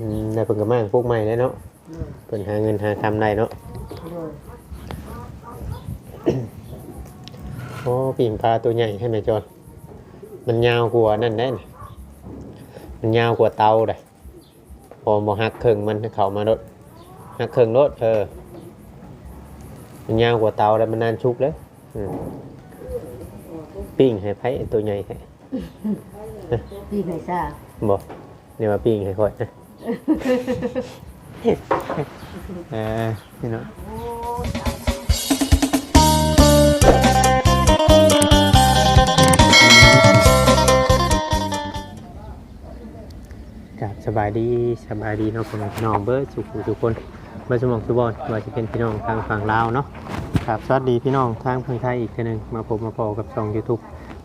อืมแล้วเพิ่นก็มาพวกใหม่แล้วเนาะโดยเพิ่นหาเงินหาทำได้เนาะโดยโอ้ปิ่งปลาตัวใหญ่ให้แม่จอนมันยาวกว่านั่นได้นี่มันยาวกว่าเตาได้พอบ่หักครึ่งมันเข้ามารถหักครึ่งรถเออ มันยาวกว่าเตาแล้วมันนานชุกเลยอืมปิ้งให้ไผตัวใหญ่ให้พี่ไงซ่าบ่ เนี่ยวมาปิ้งให้ค่อยนะเออนี่นาะโอ้ยตายครับสบายดีสบายดีเนาะพี่น้องเบิร์ดสุขทุกคนเบิร์ดสมองสุบอลว่าจะเป็นพี่น้องทางฝั่งลาวเนาะครับสวัสดีพี่น้องทางฝั่งไทยอีกทีหนึ่งมาพบมาพอกับช่องยูทูบ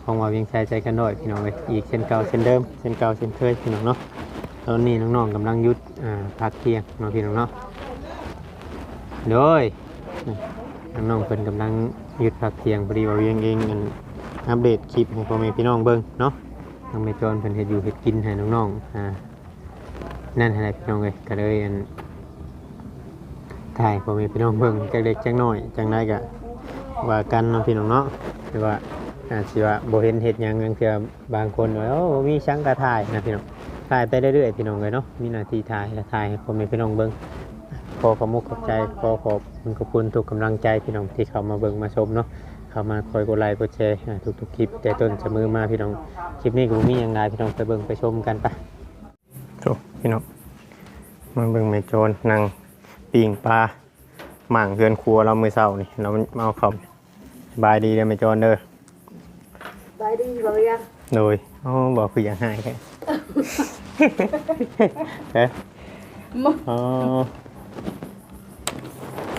ของว่าเวียงใจใจกันด้อยพี่น้องเลยอีกเช่นเก่าเช่นเดิมเช่นเก่าเช่นเคยพี่น้องเนาะ ตอนนี้น้องๆกำลังยุดพักเที่ยงเนาะพี่น้องเนาะโดยน้องๆเพิ่นกำลังยุดพักเที่ยงพอดีว่าเวียงเองอันอัปเดตคลิปให้พ่อแม่พี่น้องเบิ่งเนาะน้องเมจอนเพิ่นเฮ็ดอยู่เฮ็ดกินให้น้องๆอ่านั่นอะไรพี่น้องเลยก็เลยอันถ่ายผมพี่น้องเบิ่งจักเล็กจักน้อยจังได้กะว่ากันเนาะพี่น้องเนาะหรือว่าอาจสิว่าบ่เห็นเห็ดยังบางเทื่อบางคนว่าโอ้มีช่างกระถ่ายนะพี่น้อง ถ่ายไปเรื่อยๆพี่น้องเลยเนาะมีหน้าที่ถ่ายและถ่ายให้ผมพี่น้องเบิ่งขอขอบมุกขอบใจขอขอบคุณขอบคุณทุกกำลังใจพี่น้องที่เข้ามาเบิ่งมาชมเนาะเข้ามาคอยกดไลค์กดแชร์อ่าทุกๆคลิป แต่ต้นจะมือมาพี่น้องคลิปนี้ก็บ่มีหยังไดพี่น้องไปเบิ่งไปชมกันไปโถ่พี่น้องมาเบิ่งแม่โจรนั่งปิ่งปลาหม่างเฮือนครัวเรามือเศร้านี่เรามาเอาเขาสบายดีเลยแม่โจรเด้อไปดีบ่ยังโดยอ๋อบอกคืออย่างให้แค่ เอ๊ะมอ๋อ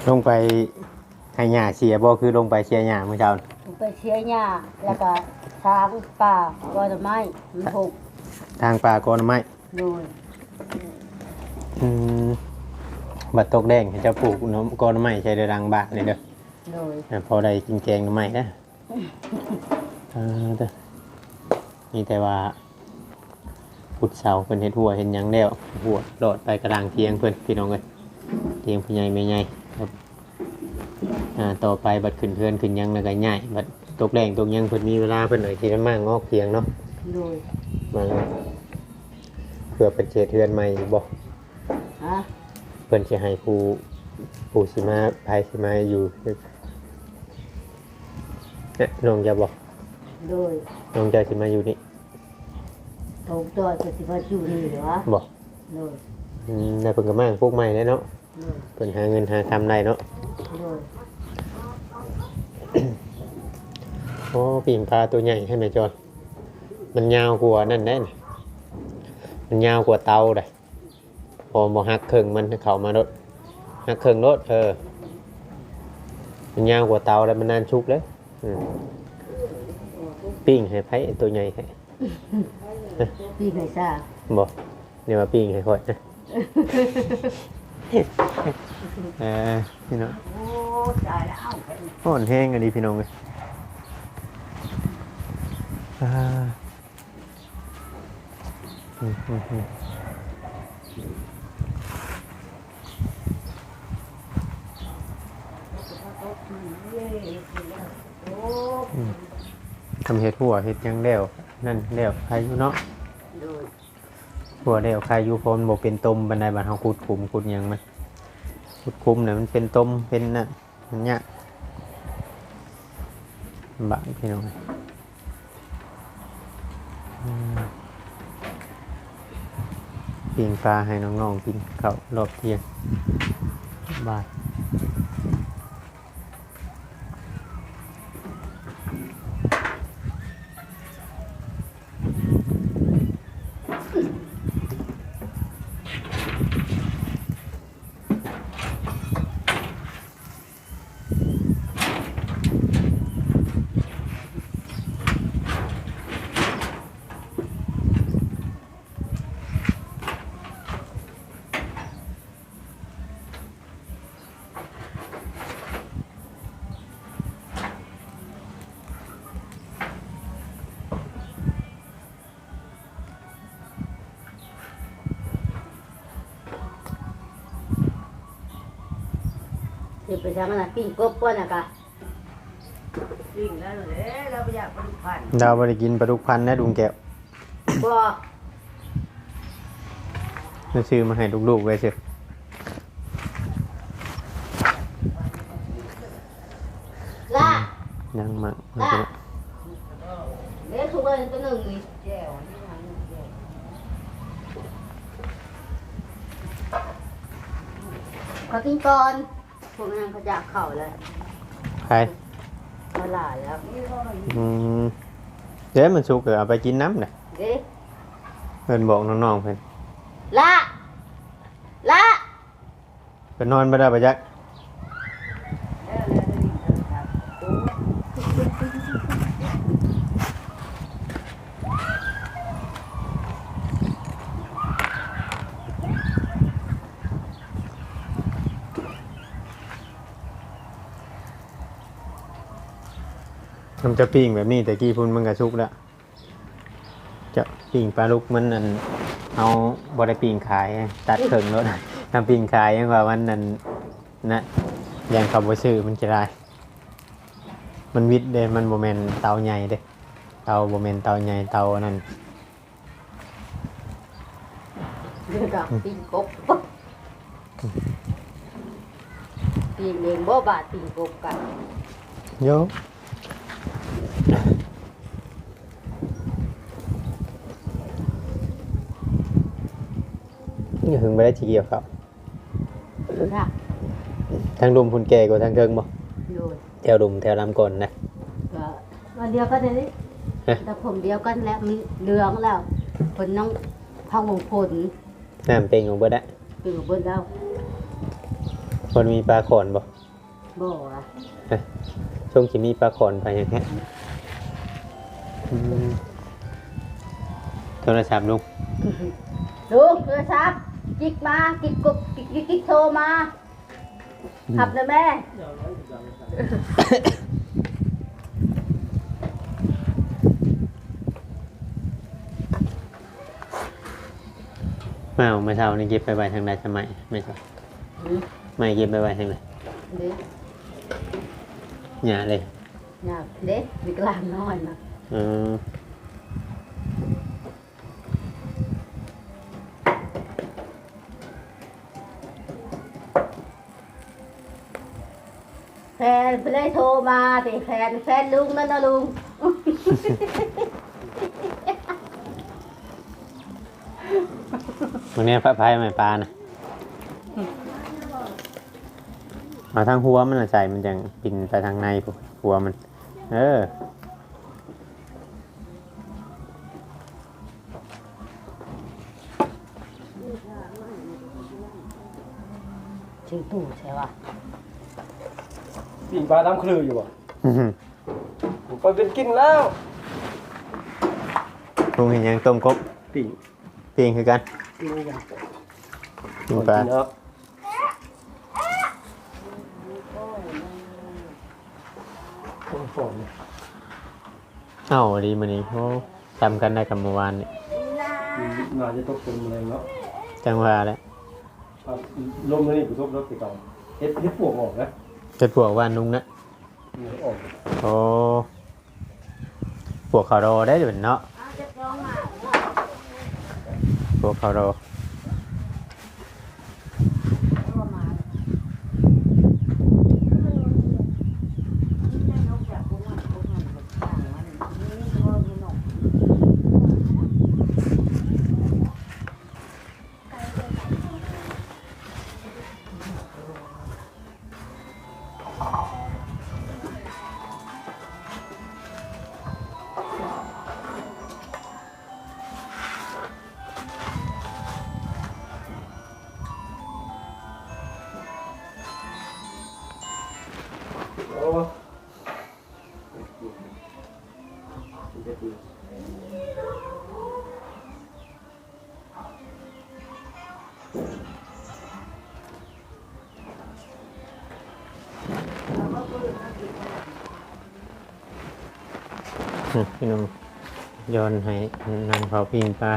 ลงไปให้หญ้าเชียร์บ่คือลงไปเชียร์หญ้ามื้อเช้านี่ไปเชียร์หญ้าแล้วก็ทางป่าก็จะไม้มันหกทางป่าโกอนไม้โดยอืมบัดตกแดงให้เจ้าปลูกน้ำโกอนไม้ใช้เดือรังบาทเลยเด้อ โดยอะพอได้กินแกงหน่อไม้นะ เออเด้อนี่แต่ว่า พุดเสาเป็นเห็ดหัวเห็นหยังแล้วหัวโดดไปกระดางเทียงเพื่อนพี่น้องเลยเทียงพี่ใหญ่ไม่ใหญ่ครับอ่าต่อไปบัดขึ้นเพื่อนขึ้นหยังแล้วก็ใหญ่บัดตกแรงตกหยังเพิ่นมีเวลาเพิ่นเลยที่มันมากงอกเพียงเนาะโดยมาเพื่อเป็นเชดเทือนใหม่บอกฮะเพิ่นจะให้ผู้ผู้สิมาภายสิมาอยู่เนี่ยน้องจะบอกโดยน้องจะสิมาอยู่นี่ ตกตัวจะสิมาอยู่นี่เหรอบอกโดยอืมแล้วเพิ่นก็มาพวกใหม่แล้วเนาะโดยเพิ่นหาเงินหาทำได้เนาะโดยโอ้ปิ่งปลาตัวใหญ่ให้แม่จอยมันยาวกว่านั่นได้นี่มันยาวกว่าเตาได้พอบ่หักครึ่งมันเข้ามารถหักครึ่งรถเออ มันยาวกว่าเตาแล้วมันนานชุกเลยอืมปิ้งให้ไผตัวใหญ่ให้ พี่ไงซ่าบ่เนี่ยมาปิ้งให้ค่อยนะเออพี่น้องโอ้ยตายแล้วอ่อนแห้งอันนี้พี่น้องเลยอ่าอืมอืมอืมทำเห็ดหัวเห็ดหยังเดี่ยวนั่นเดี่ยวใครอยู่เนาะโดย พวกเดี่ยวใครอยู่พรบ่เป็นต้มบันไดบันเฮาขุดคุมขุดหยังมันขุดคุมเนี่ยมันเป็นต้มเป็นน่ะมันเนี้ยบากพี่น้องปิงปลาให้น้องๆกินข้าวรอบเที่ยงบาย ไปทำอะไรปิ้งกบก่อนนะกะวิ่งแล้วเลยเราไปอยากเป็นพันดาวบ่ได้กินปลาดุกพันนะดุงแก้วบ่นั่นชื่อมาให้ลูกๆไว้สิล่ายังมาล่าเด็กทุกคนตัวหนึ่งนี่แก้วนี่มันแก้วเขากินก่อน พวกนั้นเขาจะเข่าแล้วใครมาหลายแล้วอืมเดี๋ยวมันสุกเดี๋ยวเอาไปกินน้ำน่ะเด็กเพิ่นบอกน้องๆเพิ่นล่าล่าเพิ่นนอนบ่ได้ปะจัก แล้วแล้วนี่ครับโอ้ มันจะปิ้งแบบนี้แต่กี้พุ่นมันก็สุกแล้วจะปิ้งปลาลูกมันนั่นเอาบ่ได้ปิ้งขาย ตัดเพิ่งรถทำปิ้งขายยังว่ามันนั่นนะยังเขาบ่ซื้อมันจะได้มันวิดเด้มันบ่แม่นเตาใหญ่เด้เตาบ่แม่นเตาใหญ่เตานั่นเด็กกับปิ้งกบปิ้งเองบ่บาดปิ้งกบกันโย นี่หึงไม่ได้ทีเดียวครับค่ะทางดุมพุ่นแก่กว่าทางเทิงบ่โดยแถวดุมแถวลำกลนะก็วันเดียวกันเลยเอ๊ะแต่ผมเดียวกันแล้วมันเหลืองแล้วผลน้องห้องมงผลน้ำเต็งของเบิดอะเป็นของเบิ้ลแล้วคนมีปลาขอนบ่บ่อะช่วงที่มีปลาขอนไปอย่างเงี้ย อืมโทรศัพท์ลุงลุงโทรศัพท์จิกมาจิกกบจิกจิกจิกโทรมาขับเลยแม่มาเอามาเช้านี่เก็บไปไว้ทางใดทำไมไม่ใช่อืม ไม่เก็บไปไว้ทางไหนเด็กหยาเลย อยากเด็กมีกลางน้อยนะ เออแฟนไปเลยโทรมาแต่แฟนแฟนลุงนั่นนะลุง วันนี้พระพายไม่ปลานะมาทางหัวมันน่ะใส่มันจังกินไปทางในพวกหัวมัน เออ ชื่อตู่ใช่ป่ะปีกปลาน้ำคลืออยู่บ่อื้อหือผมไปเป็นกินแล้วลุงเห็นยังต้มกบปีกเปียงคือกันกินกันกินปลากินแล้วโอ้โหเอ้าดีมันนี้เขาจำกันได้กับเมื่อวานนี่น่าจะตกเป็นอะไรเนาะจังหวะแล้ว ครับลมนี่กูตกแล้วไปเก่าเฮ็ดเฮ็ดปวกออกนะจะปวกวานลุงนะเหงื่อออกโอ้ปวกเขาโรได้อยู่เนาะปวกเขาโรโพี่น้องโยนให้นางเผาพิงปลา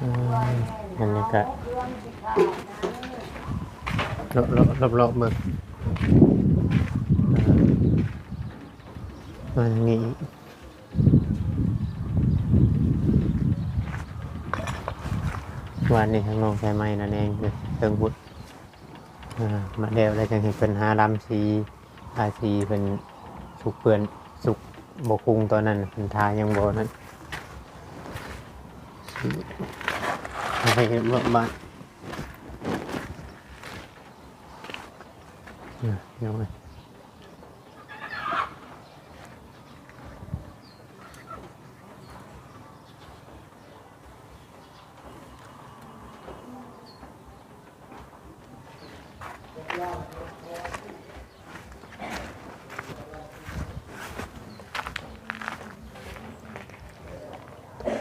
อืมบรรยากาศรอบรอบรอบรอบมืองมันมีวันนี้ข้างนอกใช้ไม้นั่นเองเนี่ยเครื่องบุดอ่ามาเดวแล้วจังเห็นเป็นหาลำสีทาสีเป็นสุกเปื่อน บกุงตอนนั้นมันทายังโบนั้นให้เห็นว่าบ้านเนี่ยยั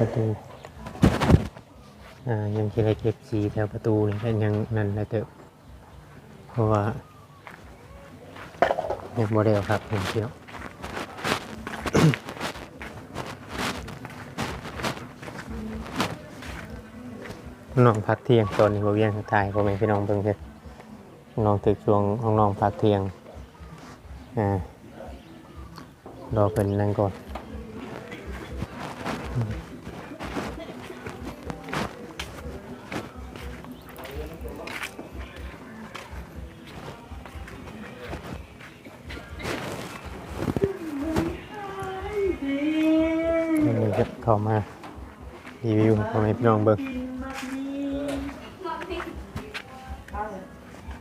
ประตูอ่ายังคิดอะไรเก็บสีแถวประตูนี่เป็นยังนั่นแหละเตอะเพราะว่ายังโมเดลครับเห็นเที่ยวน้องพักเที่ยงตอนนี้บเวียงสุดท้ายพ่อแม่พี่น้องเบิ่งเพิ่นน้องตึกช่วงห้องน้องพักเที่ยงอ่ารอเป็นนั่งก่อน เข้ามารีวิวให้พ่อแม่พี่น้องเบิ่ง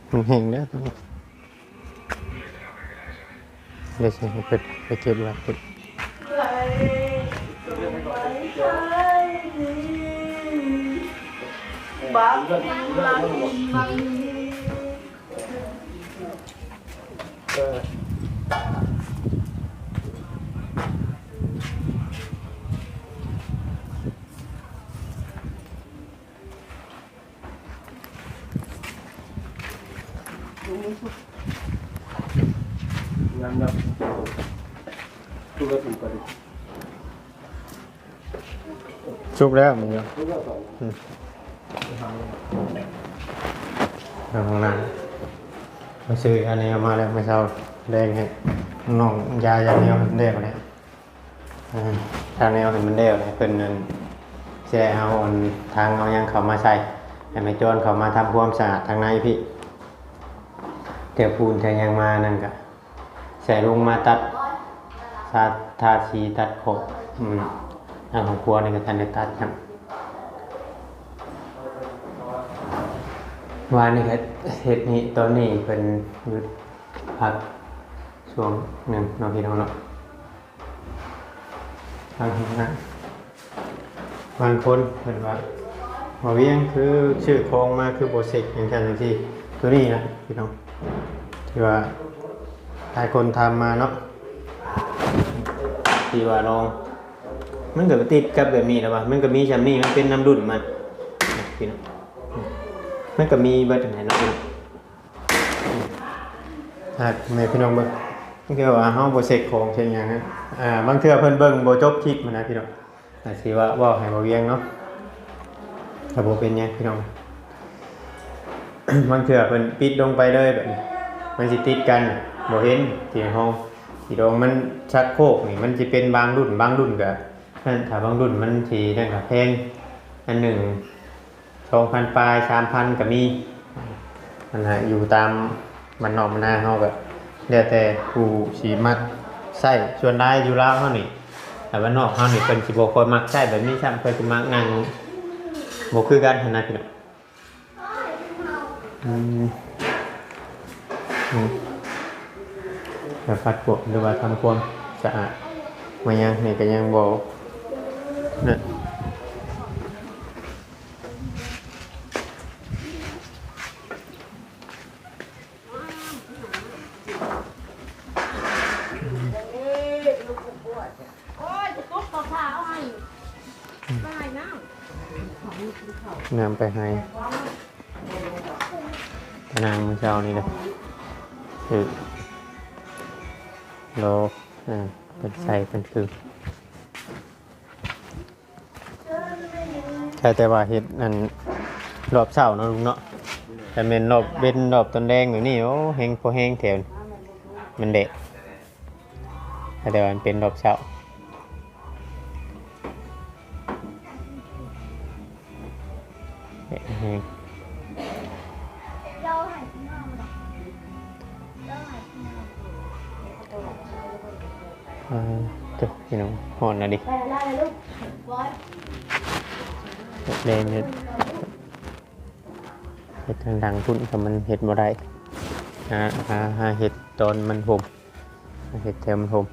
มันแห้งแล้วตรงนี้เดี๋ยวสิให้เปิดไปเก็บไว้เก็บน้ำน้ำตู้กระตุ้นไปดิ ชุบแล้วมึงเนาะตู้กระตุ้นทางนั้นมาซื้ออันนี้มาแล้วไม่เช้าแดงให้น้องยายาแนวแดงเลยอ่าทางแนวให้มันแดงเลยเพิ่นนั่นสิได้เอาอันทางเอายังเขามาใส่ให้แม่จรเขามาทำความสะอาดทางในพี่เดี๋ยวปูนจะยังมานั่นก็ใส่ลงมาตัดทาทาสีตัดขอบอืม ทางของครัวนี่ก็ทันได้ตัดครับวานนี่ก็เฮ็ดนี้ตอนนี้เป็นหยุดพักช่วงหนึ่งน้องพี่น้องเนาะทางนั้นบางคนเห็นว่าหมอเวียงคือชื่อโครงมาคือโปรเซกอย่างเช่นที่ตัวนี้นะพี่น้องที่ว่าหลายคนทำมาเนาะที่ว่าลอง มันก็ติดกับแบบนี้แล้วว่ามันก็มีชั้นนี้มันเป็นน้ำดุนมันพี่น้องมันก็มีเบิดไหนเนาะถ้าแม่พี่น้องเบิ่งมันคือว่าเฮาบ่เซ็กของเช่นหยังฮะอ่าบางเทื่อเพิ่นเบิ่งบ่จบคลิปมันนะพี่น้องอาสิว่าเว้าให้บ่เวียงเนาะถ้าบ่เป็นหยังพี่น้องบางเทื่อเพิ่นปิดลงไปเลยแบบนี้มันสิติดกันบ่เห็นที่ห้องที่ดองมันชักโคกนี่มันสิเป็นบางรุ่นบางรุ่นก็ นั่นถ้าบางรุ่นมันสินั่นก็แพงอันหนึ่งสองพันปลายสามพันก็มีมันฮะอยู่ตามมันนอกมันหน้าเฮาก็เรียกแต่ผู้สีมัดใส่ส่วนได้อยู่ลาวเฮานี่แต่ว่านอกเฮานี่เพิ่นสิบ่ค่อยมักใช้แบบนี้ซ้ำเพิ่นสิมักนั่งบ่คือกันหันนะพี่น้องอืมแต่ปัดพวกหรือว่าทำความสะอาดมายังนี่ก็ยังบอก เพราเอาให้ได้น้นำไปให้พนางมือเช้านี่เลยคือโลอ่าเป็นใส่เป็นคือ แค่แต่ว่าเห็ดนั่นรอบเช้าเนาะลุงเนาะแต่เป็นรอบเบ็นรอบต้นแดงอยู่นี่โอ้เฮงพอเฮงแถวมันเด็กแต่ว่ามันเป็นรอบเช้าเฮ็ดเฮงอ่าเจ้าพี่น้องหอนนะดิ เลยลูกบอยแดงเฮ็ดเห็ดทางดังทุนแต่มันเห็ดบ่ได้หาหาหาเห็ดตอนมันห่มเห็ดแถวมันห่ม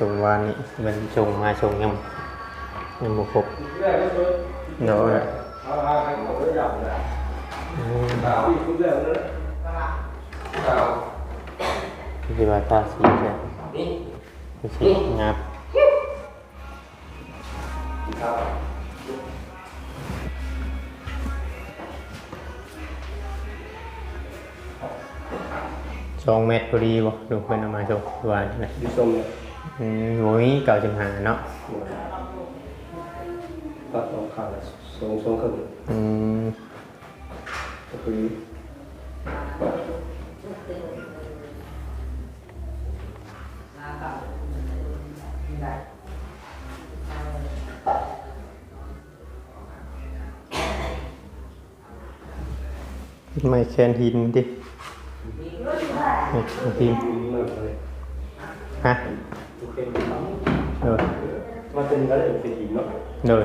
ส่งวานนี่มันส่งมาส่งยังยังบ่ครบเดี๋ยวอะเอาเอาให้ผมได้อย่างนะอืมสาวอีกคนเดียวนะสาวที่ว่าทาสีใช่ไม่ใช่งับครับสองเมตรพอดีบ่ดูเพิ่นเอามาส่งวานนะดิชมเนี่ยอื มโอ้ยเก่าจังหาเนาะตัดออกข้างละสองสองครึ่งอืมก็คือไม่แคนหินดิไม่แคนหินเมื่อเลยฮะ โอเคเออมันเป็นอะไรเป็นหินเนาะเดย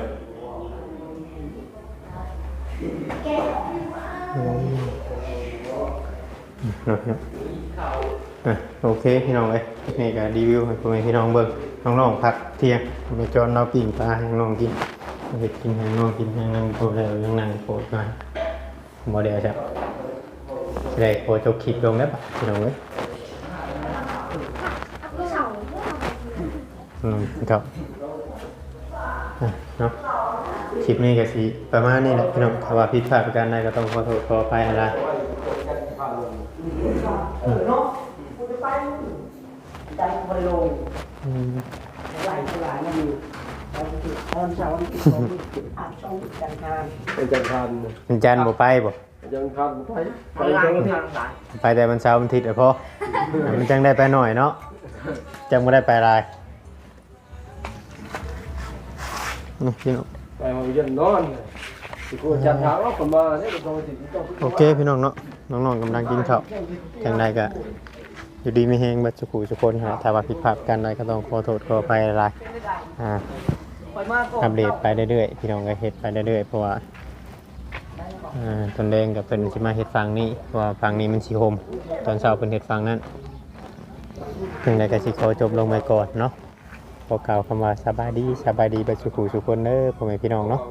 อืมเนาะเนาะอะโอเคพี่น้องเอ้ยนี่ก็รีวิวให้พ่อแม่พี่น้องเบิ่งน้องๆพักเที่ยงไปจอนเราปิ้งปลาให้น้องกินเอาไปกินให้น้องกินให้นั่งโปรดแล้วยังนั่งโปรดมาโมเดลครับได้โปรจบคลิปลงแล้วปะพี่น้องเอ้ย ก็เฉา อืมครับอะเนาะคลิปนี้ก็สิประมาณนี้แหละพี่น้องถ้าว่าผิดพลาดประการใดก็ต้องขอโทษขออภัยอะไรเนาะกูจะไปใจบริโลงอืมไหลสลายมันอยู่ตอนที่ตอนเช้าที่สองอาบช่องจันทานเป็นจังทันมันจันทร์บ่ไปบ่จังทันไปไปไปจังทางที่ทางสายไปแต่มันเช้าร์มันอาทิตย์อะพอมันจังได้ไปหน่อยเนาะจังบ่ได้ไปหลาย นี่พี่น้อง ไปห้องเย็นนอนสิกูจัดทางว่าประมาณนี้ก็ต้องสิต้องโอเคพี่น้องเนาะน้องๆกำลังกินข้าวจังใดก็อยู่ดีไม่แห้งบัดสุขุทุกคนฮะถ้าว่าผิดพลาดประการใดก็ต้องขอโทษขออภัยอะไรอ่าไปมากก่อนอัปเดตไปเรื่อยๆพี่น้องก็เฮ็ดไปเรื่อยๆเพราะว่าอ่าตอนแดงกับเป็นสิมาเฮ็ดฟังนี้เพราะว่าฟังนี้มันสิโฮมตอนเช้าเป็นเฮ็ดฟังนั้นถึงใดก็สิขอจบลงไปก่อนเนาะ ขอกล่าวคำว่าสบายดีสบายดีไปสุขุสุคนเด้อพ่อแม่พี่น้องเนาะ